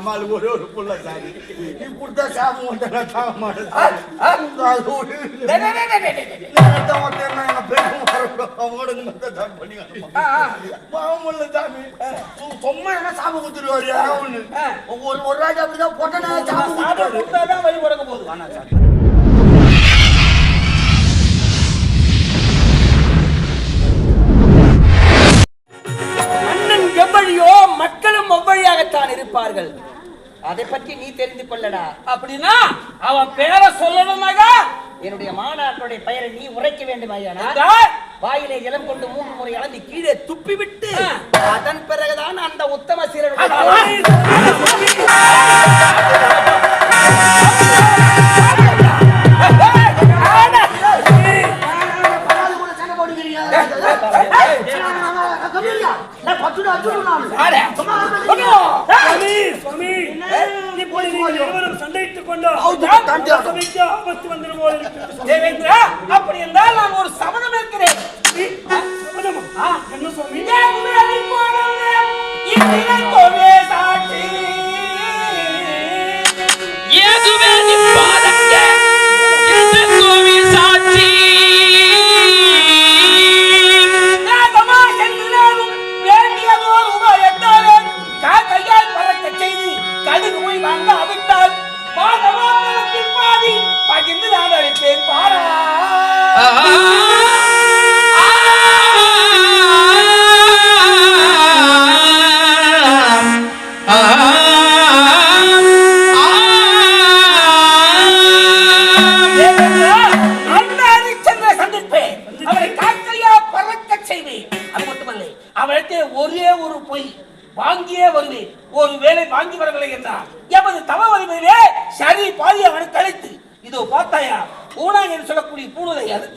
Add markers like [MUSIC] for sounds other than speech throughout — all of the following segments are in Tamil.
அம்மாளுக்கு ஒரே ஒரு புள்ள சாரி சாமி. என்ன பேச மாட்டேன். சாமி சும்மா என்ன சாப்பிட கொடுத்துருவாரு யாராவது. ஒரு ஒரு ராஜா அப்படிதான் பொட்டனை வழி போகுது சாமி. அண்ணன் எவ்வழியோ மக்களும் அவ்வழியாகத்தான் இருப்பார்கள். அதை பற்றி நீ தெரிந்து கொள்ளடா. அப்படின்னா அவன் பேரை சொல்லணும்னாக்கா என்னுடைய மாநாட்டுடைய பெயரை நீ உரைக்க வேண்டுமாயானா என்றால் வாயிலே ஜலம் கொண்டு மூன்று முறை அளந்து கீழே துப்பி விட்டு. அதன் பிறகுதான்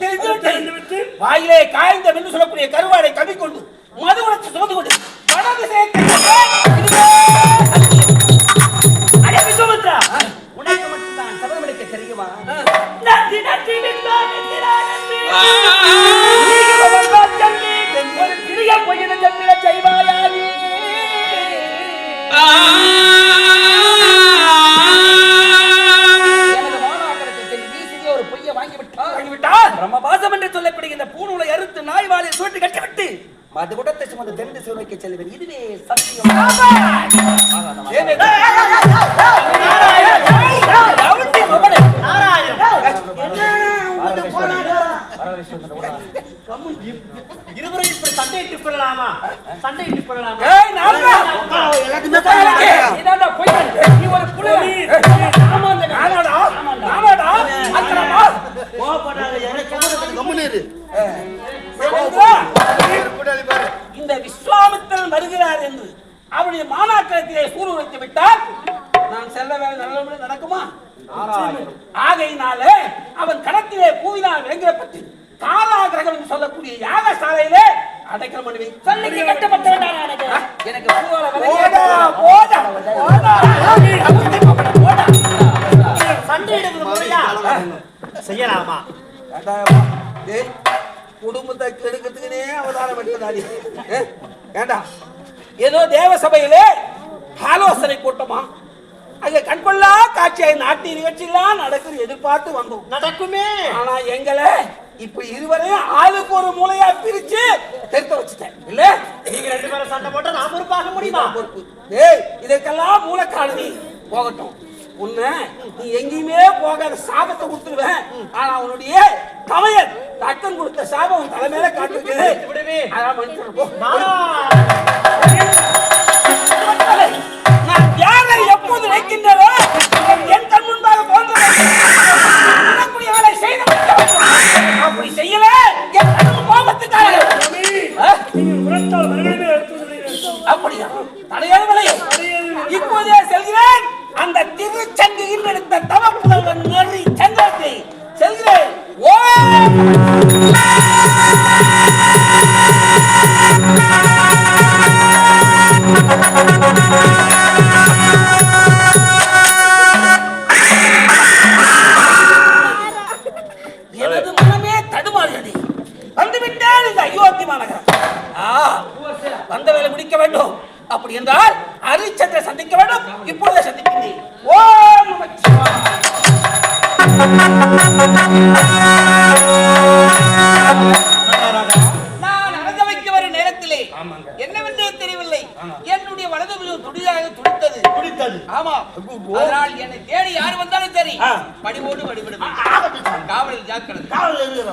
தெரிந்து வாயிலே காய்ந்த மென்று சொல்லக்கூடிய கருவாடை கவிக்கொண்டு மதுவனத்தை சுமந்து கொண்டு இருவரும் இப்படி சண்டையிட்டுக் கொள்ளலாமா சண்டையிட்டுக் கொள்ளலாமா ஏய்! எல்லாத்தையுமே. நீ ஒரு புலி. ஆமாண்டா. நானாடா? நானாடா? எனக்கு கம்முனு இரு. பாரு. இந்த விஸ்வாமித்திரன் வருகிறார் என்று அவனுடைய மாநாட்டத்திலே கூறு வைத்து விட்டால் நான் செல்ல வேலை நல்லபடி நடக்குமா ஆகையினாலே செய்யலாமா? குடும்பத்தை கெடுக்கிறதுக்குனே அவதாரம் எடுத்ததாடி. ஏண்டா? ஏதோ தேவ சபையிலே ஆலோசனை கூட்டமா? அங்க கண்கொள்ளா காட்சியாய் நாட்டிய நிகழ்ச்சியெல்லாம் நடக்குது எதிர்பார்த்து வந்தோம். நடக்குமே. ஆனா எங்களை இப்ப இருவரையும் ஆளுக்கு ஒரு மூலையா பிரிச்சு தெரித்த வச்சுட்டேன். இல்ல? நீங்க ரெண்டு பேரும் சண்டை போட்டா ஒரு பார்க்க முடியுமா? பொறுப்பு. டேய் இதற்கெல்லாம் மூலக்காரணம் நீ போகட்டும். உன்னை நீ எங்கேயுமே போகாத சாபத்தை கொடுத்துருவேன் ஆனா உன்னுடைய தமையன் தக்கன் கொடுத்த சாபம் உன் தலைமையில காட்டுருக்கு. அதான் மன்னிச்சிடு, போ. வந்த வேலை முடிக்க வேண்டும். அப்படி என்றால் ஹரிச்சந்திர சந்திக்க வேண்டும். இப்போ இப்பொழுது சந்திக்கின்றேன். ஓம் நான் அறந்த வைக்க வரும் நேரத்திலே என்னவென்றே தெரியவில்லை. என்னுடைய வலது புஜம் துடியாக துடித்தது. பிடித்தது ஆமா அதனால் என்னை தேடி யார் வந்தாலும் சரி. ஆகட்டும் சாமி. காவலில் ஜாக்கிரதை. காவல் இருக்கிற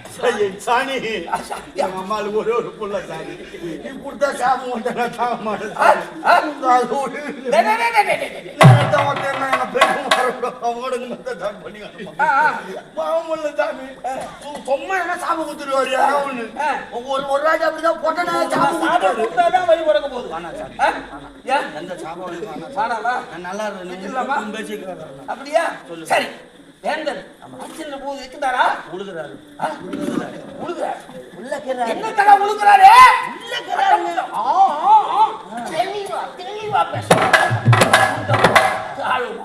சாணி. எங்க அம்மாளுக்கு ஒரே ஒரு புள்ள சாணி. மாட்டேன் சாமி. ஒண்ணு. ஆ. ஒரு ராஜா அப்படிதான் பொட்டனா வழி பிறக்க போகுது நல்லா கேட்கறேன். அப்படியா சரி வேந்தன். அச்சில் போது இருக்குதாரா உழுகுறாரு. உழுகுறார். உள்ளக்கிறாரு. என்ன தடா உழுகுறாரு? ஆ. தெளிவா தெளிவா பேச.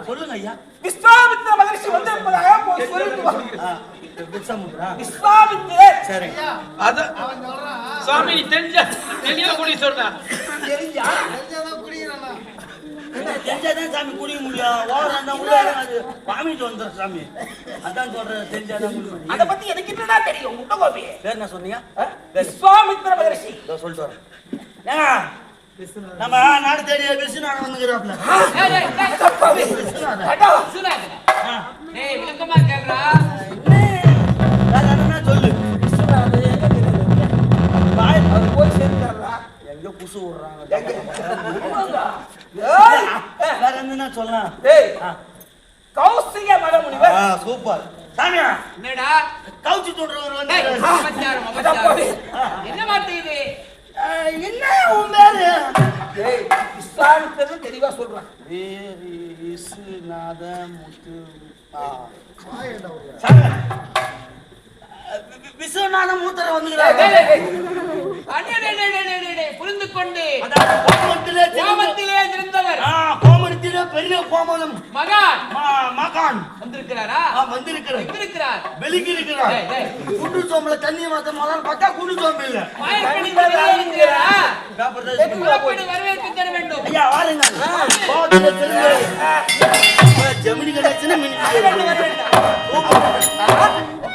சொல்லுங்க ஐயா. விஸ்வாமித்திர மகரிஷி வந்திருப்பதாக போய் சொல்லிட்டு வா. ஆ, விசாமுத்ரா. விஸ்வாமித்திரர் சரி. அத சுவாமி நீ தெரிஞ்ச தெரியாத குடி சொல்ற. தெரிஞ்சா? என்ன, தெரிஞ்சாதான் சாமி குடிக்க முடியும். ஓரம் இருந்தா உள்ள. வாமிட்டு வந்துடும் சாமி. அதான் சொல்றேன் தெரிஞ்சாதான் குடிக்க முடியும். அத பத்தி எனக்கு என்னடா தெரியும்? முட்டை கோபி. பேர் என்ன சொன்னீங்க? விஸ்வாமித்திர மகரிஷி இதோ சொல்லிட்டு வரேன். நம்ம நாடு தேடி விசுநாதன் வந்துக்கிறாப்ல ஏய், ஏய், ஏய், கோபி. அடா, விஸ்வநாதன். ஏய், விளக்கமா கேக்குறா. என்ன? சொல்லு? விஸ்வநாதன்? பாய் சேர்ந்தாரா எங்க புசு விடுறாங்க? வேற என்ன சொல்லலாம் ஏய், கௌசிக மடமுனிவர். சூப்பர். சாமியா? என்னடா? கவுச்சி தோன்றவர் டேய், வந்து. என்ன வார்த்தை இது? என்ன உன் பேரு? ஏய், விஸ்வாமித்திரன் தெளிவா சொல்றான். முத்து. சாமி, வி- வி- விசுநாத மூத்தர் டேய், புரிந்து கொண்டு. கோமத்திலே இருந்தவர் கோமத்திலே பெரிய கோமதம் மகான். மகான். வந்திருக்கிறாரா? வந்திருக்கிறார். எங்கிருக்கிறார்? வெளிக்கு இருக்கிறார். குண்டு சோம்பல தண்ணி மாத்த முதல்ல பார்த்தா குண்டு சோம்பு இல்ல. வரவேற்பு தர வேண்டும். ஐயா வாருங்க ஜெமினி கிடைச்சுன்னா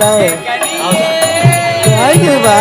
வருக கிருபை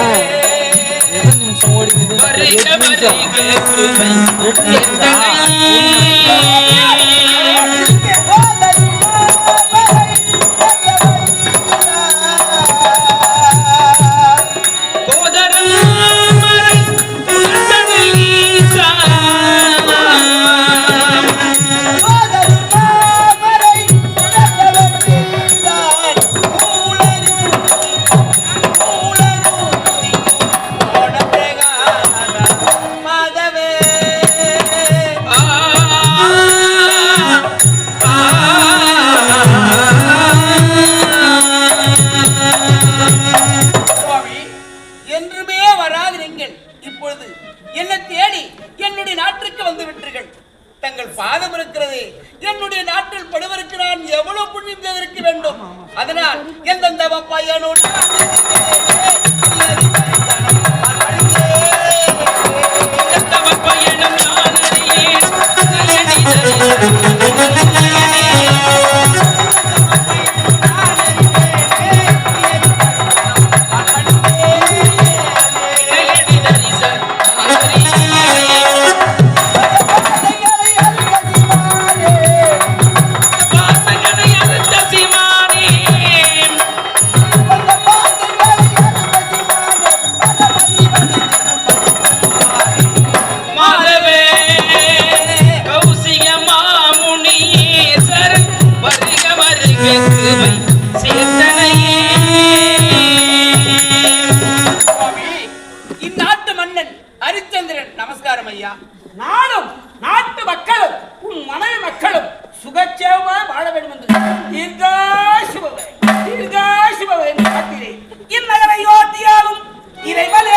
நமஸ்காரம் ஐயா. நானும் நாட்டு மக்களும் உன் மனைவி மக்களும் சுகச்சேவமாய் வாழ வேண்டும் என்று தீர்காசுபவை தீர்காசுபவை என்று காக்கிறேன் இந்நகரை யோத்தியாலும் இறைவனே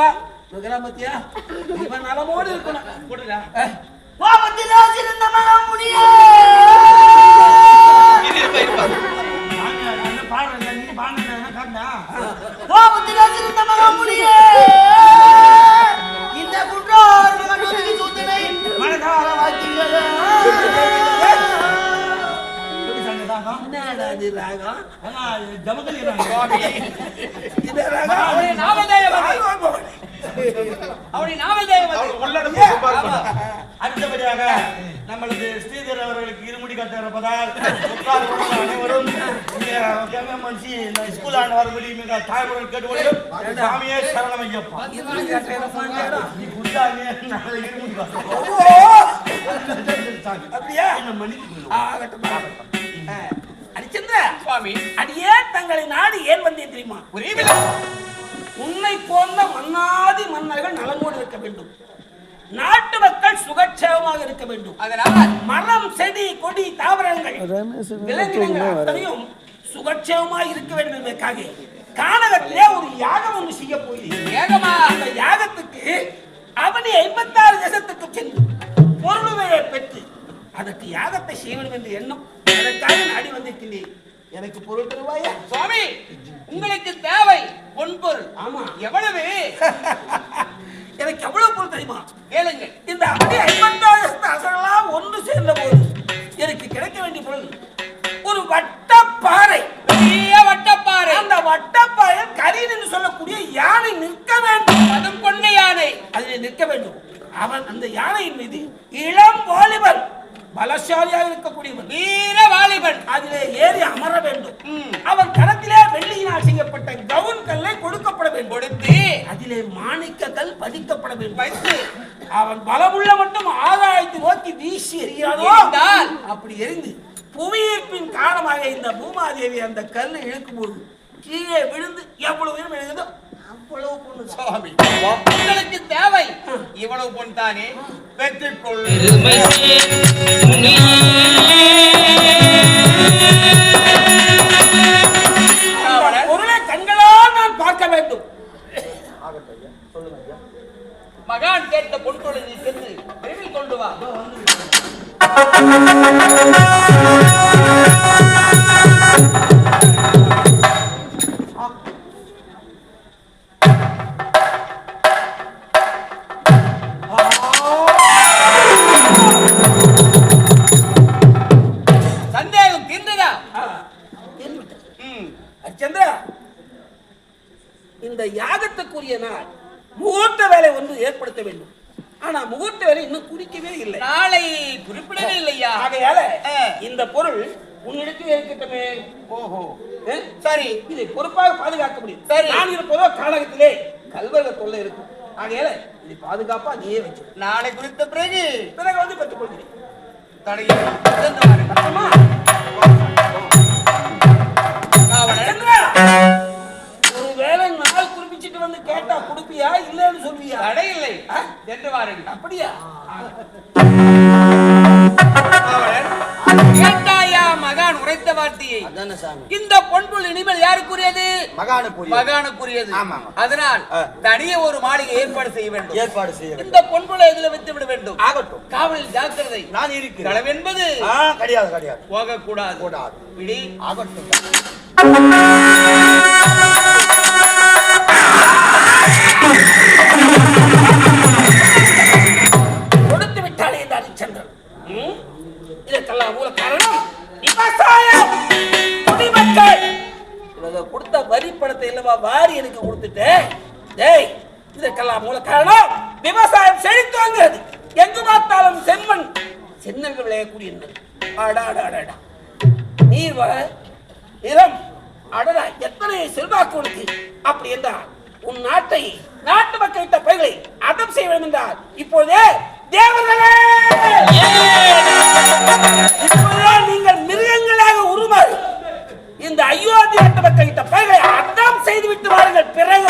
அப்பா நுகரா பத்தியா? இவன் நலமோடு இருக்கணும். கொடுடா பாபத்தி ராசிருந்த மனம் முடியே ராகம் ஜமகலி அடுத்தபடியாக நம்மளது ஸ்ரீதர் அவர்களுக்கு இருமுடி கட்ட இருப்பதால் உட்கார் கொடுத்த அனைவரும் ஸ்கூல் ஆண்டு வரும்படி மிக தாய்மொழி கேட்டுக்கொள்ளும் சாமியே சரணம் ஐயப்பா. நீ நாளை இருமுடி அப்படியா? மன்னித்து ஆகட்டும் சுவாமி. அடியே தங்களை நாடு ஏன் வந்தேன் தெரியுமா? புரியவில்லை. உன்னை போன்ற மன்னாதி மன்னர்கள் நலமோடு இருக்க வேண்டும். நாட்டு மக்கள் சுகட்சேமமாக இருக்க வேண்டும். அதனால் மரம் செடி கொடி தாவரங்கள் விலங்கினங்கள் அத்தனையும் இருக்க வேண்டும் என்பதற்காக கானகத்திலே ஒரு யாகம் ஒன்று செய்ய போகிறேன். ஏகமா அந்த யாகத்துக்கு அவனி ஐம்பத்தாறு தேசத்துக்கு சென்று பொருளுமையை பெற்று அதற்கு யாகத்தை செய்ய வேண்டும் என்று எண்ணம். வந்திருக்கிறேன் எனக்கு பொருள் தருவாயா? சுவாமி உங்களுக்கு தேவை பொன்பொருள் ஆமா. எவ்வளவு? [LAUGHS] எனக்கு எவ்வளவு பொருள் தெரியுமா? கேளுங்கள். இந்த அரசர்களாம் ஒன்று சேர்ந்த போது எனக்கு கிடைக்க வேண்டிய பொருள் ஒரு வட்டப்பாறை. பெரிய வட்டப்பாறை. அந்த வட்டப்பாறை கரீன் என்று சொல்லக்கூடிய யானை நிற்க வேண்டும். மதம் கொண்ட யானை. அதிலே நிற்க வேண்டும். அவன் அந்த யானையின் மீது இளம் வாலிபன் பலசாலியாக இருக்கக்கூடியவன். வீர வாலிபன். அதிலே ஏறி அமர வேண்டும். ம். அவன் கரத்திலே வெள்ளியினால் செய்யப்பட்ட கவுன் கல்லை கொடுக்கப்பட வேண்டும். கொடுத்து. அதிலே மாணிக்க கல் பதிக்கப்பட வேண்டும். வைத்து. அவன் பலமுள்ள மட்டும் ஆதாயத்தை நோக்கி வீசி எறிகிறானோ? அப்படி எரிந்து புவியீர்ப்பின் காரணமாக இந்த பூமாதேவி அந்த கல்லை இழுக்கும்போது கீழே விழுந்து எவ்வளவு உயரம் எழுதோ அவ்வளவு பொண்ணு சுவாமி உங்களுக்கு தேவை. இவ்வளவு பொன் தானே? பெற்றுக்கொள். பொருளை கண்களால் நான் பார்க்க வேண்டும். மகான் கேட்ட பொருட்களை நீ சென்று விரைவில் கொண்டு வா. நீயே வச்சு. நாளை குறித்த பிறகு பிறகு வந்து பெற்றுக் கொள்கிறேன் காவலன் சந்திரா, ஒருவேளை நாள் குறிப்பிச்சிட்டு வந்து கேட்டா கொடுப்பியா இல்லைன்னு சொல்வியா தடை இல்லை? சென்று வாருங்கள் அப்படியா? கேட்டாயா மகான் உரைத்த வார்த்தையை இந்த மகானுக்குரியது. அதனால். தனியே ஒரு மாளிகை ஏற்பாடு செய்ய வேண்டும். ஏற்பாடு செய்ய வேண்டும். இந்த பொன்புளை இதுல விட்டு விட வேண்டும்? ஆகட்டும். காவலில் ஜாக்கிரதை. நான் இருக்கிறேன். ஆ கிடையாது கிடையாது. போகக்கூடாது. கூடாது பிடி ஆகட்டும். கொடுத்து விட்டாளே இந்த ஹரிச்சந்திரன் ம்? இதற்கெல்லாம் மூல காரணம் வரி பணத்தை இல்லவா வாரி எனக்கு கொடுத்துட்டேன் டேய் இதற்கெல்லாம் மூல காரணம் விவசாயம் செழித்தோங்கிறது எங்கு பார்த்தாலும் செம்மண் சென்னல்கள் விளையக்கூடிய அடா. நீர் வள நிலம் அடடா எத்தனை செல்வாக்கு உனக்கு? அப்படி என்றால் உன் நாட்டை நாட்டு மக்களிட்ட பயிர்களை அடம் செய்ய வேண்டும் என்றால் இப்போதே தேவர்களே! இப்போதே நீங்கள் மிருகங்களாக உருமாறு இந்த அயோத்தி நாட்டு மக்களிட்ட பயிர்களை அடம் செய்து விட்டு வாருங்கள். பிறகு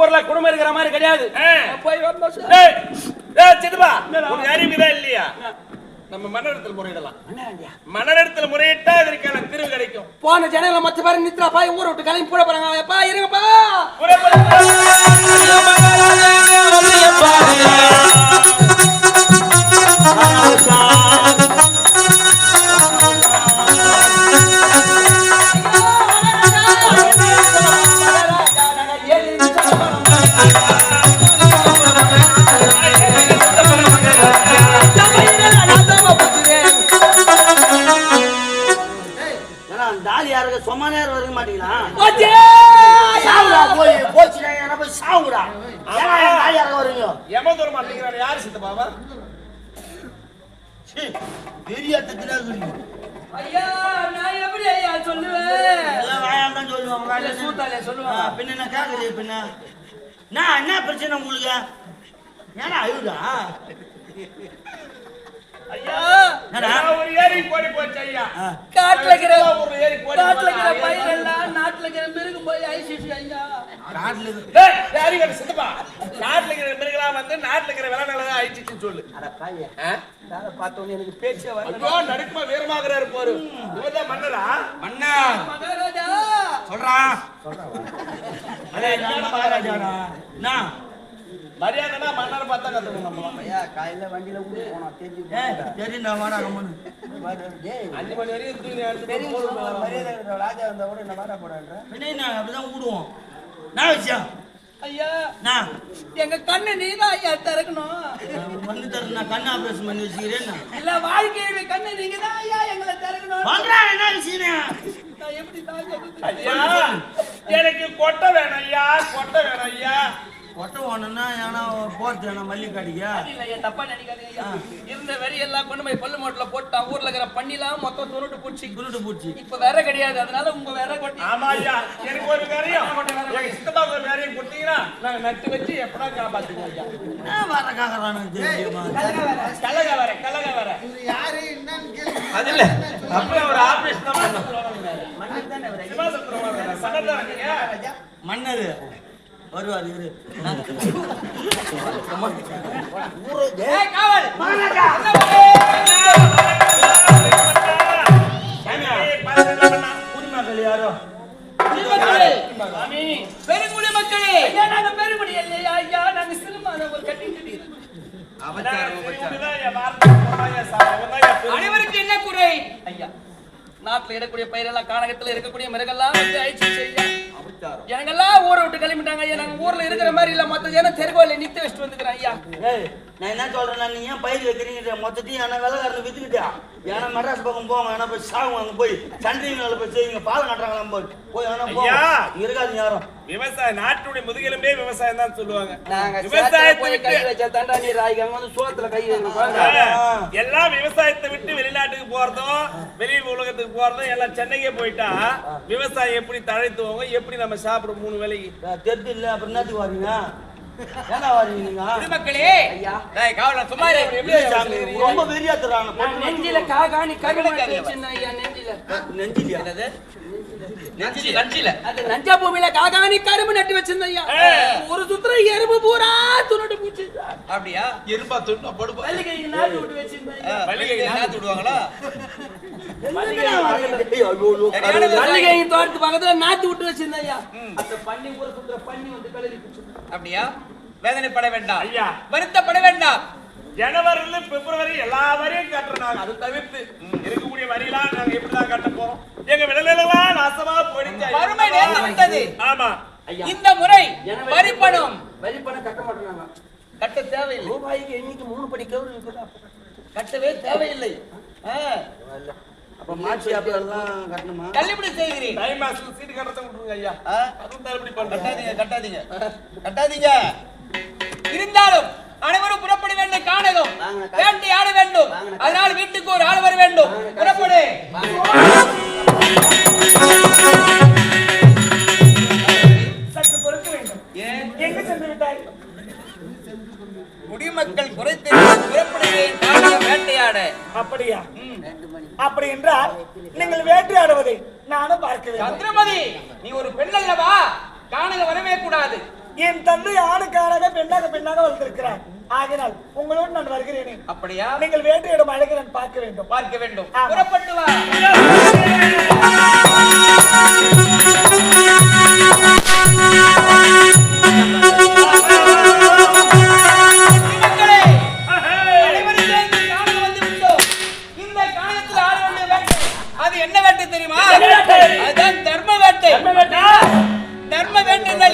ஊர்ல குடும்பம் இருக்கிற மாதிரி கிடையாது. போய் உனக்கு அறிவுதா இல்லையா? நம்ம மன்னரிடத்தில் முறையிடலாம். மன்னரிடத்தில் முறையிட்டா இதற்கான தீர்வு கிடைக்கும். போன ஜனங்களை மத்த பேர் நித்ரா பாய் ஊரை விட்டு கிளம்பி போட போறாங்க. எப்பா இருங்கப்பா. சும்மா நேரம் வரைக்க மாட்டீங்களா? போச்சே! சாவுடா போய் போச்சுடா யாரா போய் சாவுடா. யாருக்கு வரீங்க. எம தூரம் மாட்டேங்கிறான் யாரு சித்தப்பாவா சீ, பெரிய அத்தத்திலே இருக்கீங்க ஐயா, நான் எப்படி ஐயா சொல்லுவேன்? வாயால் தான் சூத்தாலே ஆ, சொல்லுவாங்க. பின்ன என்ன கேக்குறீங்க பின்ன? நான் என்ன பிரச்சனை உங்களுக்கு? ஏன்னா அழுதா காட்டுல இருக்கிற காட்டுல இருக்கிற போச்சு. பயிரெல்லாம் நாட்டுல இருக்கிற மிருகம் போய் ஐசிசி ஐயா. காட்டுல இருக்கு டேய், யாரு இவரு சித்தப்பா. நாட்டுல இருக்கிற மிருகங்களா வந்து நாட்டுல இருக்கிற விலங்குகளை அழிச்சிச்சுன்னு சொல்லு? பார்த்தோன்னு எனக்கு பேச்சே வரல. நடுக்குமா வீரமாகிறாரு பாரு. இவர்தான் மன்னரா? மன்னா மகாராஜா. சொல்றான் அதே நான் மகாராஜாடா நான் மரியாதைனா மன்னரை பார்த்தா கத்துக்கணும் நம்மளாம் ஏய் தெரியுண்டா வாடா கம்மனு அஞ்சு மணி வரையும் தூங்கி எடுத்து பின்ன என்ன அப்படிதான் விடுவோம் நான் விஷயம்? ஐயா நான் எங்க கண்ணு நீதான் ஐயா திறக்கணும். வந்து தர நான் கண் ஆபரேஷன் பண்ணி வச்சுக்கிறேன் நான். இல்ல வாழ்க்கையோட கண்ணு நீங்க தான் ஐயா எங்களை திறக்கணும். பண்றா என்ன விஷயம் நான் எப்படி தான்? ஐயா. எனக்கு கொட்டை வேணும் ஐயா கொட்டை வேணும் ஐயா. கொட்டை ஓடணும்னா ஏன்னா போறது வேணாம் மல்லிகாடிக்கா இல்ல, ஐயா, தப்பா நினைக்காதீங்க. இருந்த வெறி எல்லாம் கொண்டு போய் பல்லு மோட்டில் போட்டான் ஊர்ல இருக்கிற பண்ணிலாம் மொத்தம் துருட்டு பூச்சி. குருட்டு பூச்சி. இப்ப வேற கிடையாது அதனால உங்க வேற கொட்டி ஆமா ஐயா எனக்கு ஒரு வேறையும். எங்க சித்தப்பாக்கு ஒரு வேறையும் கொடுத்தீங்கன்னா நாங்க நட்டு வச்சு எப்படா காப்பாத்துக்குவோம் ஐயா? வர காக்கறானு தெரியுமா? கலக வர கலக வர அது இல்ல. அப்புறம் ஒரு ஆபரேஷன் தான் பண்ணோம் வர சடலா இருக்கீங்க மன்னர். வருவார் இரு குடிமக்கள் யாரோ? பெருங்குடி மக்களே! ஐயா நாங்க பெருங்குடி இல்லையா ஐயா நாங்க சினிமால ஒரு கட்டிட்டு அனைவருக்கு என்ன குறை? ஐயா. நாட்டுல இடக்கூடிய பயிரெல்லாம் கானகத்துல இருக்கக்கூடிய மிருகெல்லாம் அழிச்சு செய்ய எனங்கெல்லாம் ஊரை விட்டு கிளம்பிட்டாங்க ஐயா. நாங்க ஊர்ல இருக்கிற மாதிரி இல்ல. மத்த ஜனம் தெருகோல நித்து வச்சுட்டு வந்துக்கிறேன் ஐயா. ஏய் நான் என்ன சொல்றேன்னா நீ ஏன் பயிர் வைக்கிறீங்க மொத்தத்தையும் ஏன்னா விலைக்காரனை வித்துக்கிட்டா ஏன்னா மெட்ராஸ் பக்கம் போவாங்க ஏன்னா போய் சாகுங்க அங்க போய் சண்டை போய் செய்யுங்க. பாலம் கட்டுறாங்களாம் போய். போய் ஏன்னா! இங்க இருக்காதீங்க யாரும். விவசாயம் நாட்டுடைய முதுகெலும்பே விவசாயம் தான் சொல்லுவாங்க. நாங்க விவசாயத்தை போய் கை வச்சா தாண்டா நீ ராய்க்காங்க வந்து சோத்துல கை ஆ, எல்லாம் விவசாயத்தை விட்டு வெளிநாட்டுக்கு போறதும் வெளி உலகத்துக்கு போறதும் எல்லாம் சென்னைக்கே போயிட்டா விவசாயம் எப்படி தழைத்துவாங்க எப்படி நம்ம சாப்பிடுறோம் மூணு வேலைக்கு தெரிஞ்சு இல்ல அப்புறம் என்னத்துக்கு வரீங்க? ஏன்னா வரீங்க நீங்க? குடிமக்களே ஐயா. டேய் காவலன் சும்மா இரு. எப்படி இல்ல சாமி, ரொம்ப வெறியா நெஞ்சில காகாணி கருமை வச்சிருந்தேன் ஐயா நெஞ்சில? என்னது? நெஞ்சில நெஞ்சில. அது நஞ்சா பூமியில காகாணி கரும்பு நட்டு வச்சிருந்தேன் ஐயா. ஒரு சுத்திர எறும்பு பூரா துணுட்டு போச்சு. அப்படியா? எருப்பா துண்ணா போடுப்பா வள்ளிகை விட்டு நாத்து விடுவாங்களா? மல்லிகை தோட்டத்து பக்கத்துல நாத்து விட்டு வச்சிருந்தேன் ஐயா அந்த பண்ணி ஊரை சுத்துற பண்ணி வந்து கலரி போச்சு. அப்படியா? வேதனைப்பட வேண்டாம். ஐயா. வருத்தப்பட வேண்டாம். ஜனவரில பிப்ரவரி எல்லா வரியும் கட்டுறாங்க. அது தவிர்த்து. இருக்கக்கூடிய வரியெல்லாம் நாங்க எப்படிதான் கட்ட போறோம்? எங்க விளைநிலங்களா நாசமா போயிடுச்சு. வறுமை நேர்ந்து விட்டது ஆமா. ஐயா. இந்த முறை வரிப்பணம். வரி பணம் கட்ட மாட்டேங்கிறாங்க. கட்ட தேவையில்லை. ரூபாய்க்கு எண்ணிக்கை மூணு படி கவுரு இருக்குதா கட்டவே தேவையில்லை. அப்ப மாட்சி அப்பெல்லாம் கட்டணுமா? தள்ளுபடி செய்கிறேன் தை மாசத்துல சீட்டு கட்டத்தை விட்டுருங்க ஐயா. அதுவும் தள்ளுபடி பண்றேன் கட்டாதீங்க கட்டாதீங்க. கட்டாதீங்க. இருந்தாலும் அனைவரும் புறப்பட வேண்டும் காணதும் வாங்கண்ணா. வேட்டையாட வேண்டும். அதனால் வீட்டுக்கு ஒரு ஆள் வர வேண்டும். புறப்படு. சற்று பொறுக்க வேண்டும். ஏன்? எங்க சென்று விட்டாய்? குடிமக்கள் குறைத்து புறப்படுகிறேன் காரணம் வேட்டையாட. அப்படியா? அப்படி என்றால் நீங்கள் வேட்டையாடுவதை நானும் பார்க்க வேண்டும். சந்திரமதி நீ ஒரு பெண் அல்லவா காணக வரவே கூடாது. என் தந்தை ஆணுக்காராக பெண்ணாக பெண்ணாக வளர்ந்திருக்கிறார். ஆகினால் உங்களோடு நான் வருகிறேனே. அப்படியா? நீங்கள் வேட்டையிடும் அழகை நான் பார்க்க வேண்டும். பார்க்க வேண்டும். புறப்பட்டு வா.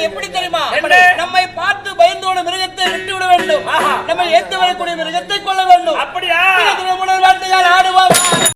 எப்படி தெரியுமா? நம்மை பார்த்து பயந்தோட மிருகத்தை விட்டு விட வேண்டும் நம்ம ஏத்து வரக்கூடிய மிருகத்தை கொள்ள வேண்டும். அப்படியா? வேட்டையால் ஆடுவோம்